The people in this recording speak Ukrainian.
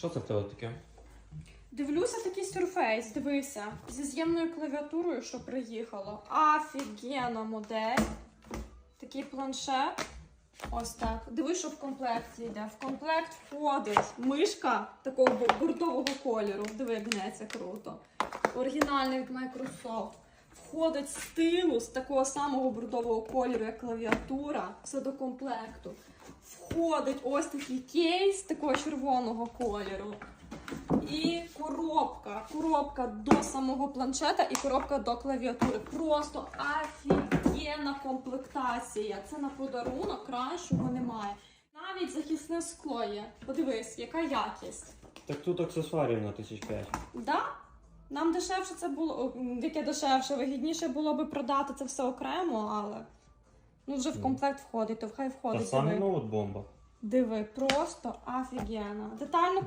Що це в тебе таке? Дивлюся такий сюрфейс, дивися, зі з'ємною клавіатурою, що приїхало. Офігенна модель. Такий планшет. Ось так. Дивись, що в комплекті йде. В комплект входить мишка такого бу- кольору. Диви, як круто. Оригінальний від Microsoft. Входить стилус такого самого бурдового кольору, як клавіатура. Все до комплекту. Входить ось такий кейс такого червоного кольору. І коробка. Коробка до самого планшета і коробка до клавіатури. Просто офігенна комплектація. Це на подарунок, кращого немає. Навіть захисне скло є. Подивись, яка якість. Так тут аксесуарів на тисяч п'ять. Да? Нам дешевше це було, яке дешевше, вигідніше було би продати це все окремо, але ну вже в Ну. комплект входить, то хай Та входить. саме Диви. ноут бомба. Диви, просто офігенно. Детально 10